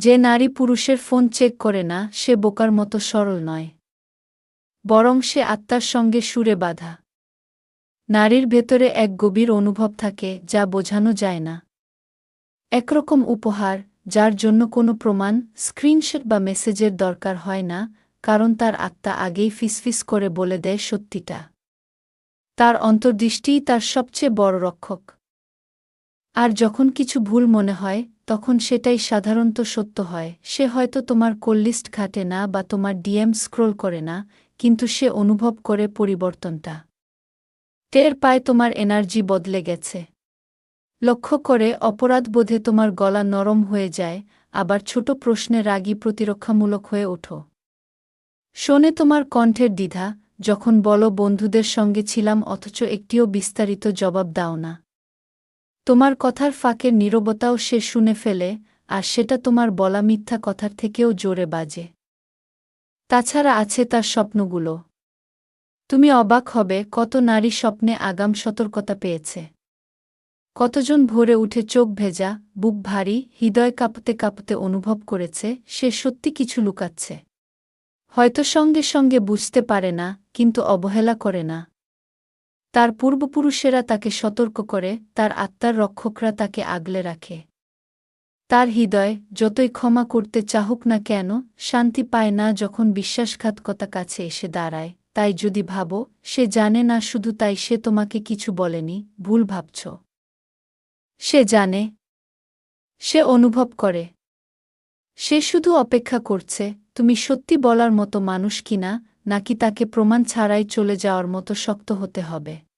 যে নারী পুরুষের ফোন চেক করে না, সে বোকার মতো সরল নয়। বরং সে আত্মার সঙ্গে সুরে বাঁধা। নারীর ভেতরে এক গভীর অনুভব থাকে, যা বোঝানো যায় না। একরকম উপহার, যার জন্য কোনো প্রমাণ, স্ক্রিনশট বা মেসেজের দরকার হয় না, কারণ তার আত্মা আগেই ফিসফিস করে বলে দেয় সত্যিটা। তার অন্তর্দৃষ্টিই তার সবচেয়ে বড় রক্ষক। আর যখন কিছু ভুল মনে হয়, তখন সেটাই সাধারণত সত্য হয়। সে হয়তো তোমার কোল্লিস্ট ঘাটে না বা তোমার ডিএম স্ক্রোল করে না, কিন্তু সে অনুভব করে পরিবর্তনটা। টের পায় তোমার এনার্জি বদলে গেছে। লক্ষ্য করে অপরাধবোধে তোমার গলা নরম হয়ে যায়, আবার ছোট প্রশ্নে রাগী প্রতিরক্ষামূলক হয়ে ওঠো। শোনে তোমার কণ্ঠের দ্বিধা, যখন বলো বন্ধুদের সঙ্গে ছিলাম অথচ একটিও বিস্তারিত জবাব দাও না। তোমার কথার ফাঁকের নীরবতাও সে শুনে ফেলে, আর সেটা তোমার বলা মিথ্যা কথার থেকেও জোরে বাজে। তাছাড়া আছে তার স্বপ্নগুলো। তুমি অবাক হবে কত নারী স্বপ্নে আগাম সতর্কতা পেয়েছে। কতজন ভোরে উঠে চোখ ভেজা, বুক ভারী, হৃদয় কাঁপতে কাঁপতে অনুভব করেছে, সে সত্যি কিছু লুকাচ্ছে। হয়তো সঙ্গে সঙ্গে বুঝতে পারে না, কিন্তু অবহেলা করে না। তার পূর্বপুরুষেরা তাকে সতর্ক করে, তার আত্মার রক্ষকরা তাকে আগলে রাখে। তার হৃদয়, যতই ক্ষমা করতে চাহুক না কেন, শান্তি পায় না যখন বিশ্বাসঘাতকতা কাছে এসে দাঁড়ায়। তাই যদি ভাবো, সে জানে না শুধু তাই সে তোমাকে কিছু বলেনি, ভুল ভাবছ। সে জানে। সে অনুভব করে। সে শুধু অপেক্ষা করছে, তুমি সত্যি বলার মতো মানুষ কিনা নাকি তাকে প্রমাণ ছাড়াই চলে যাওয়ার মতো শক্ত হতে হবে।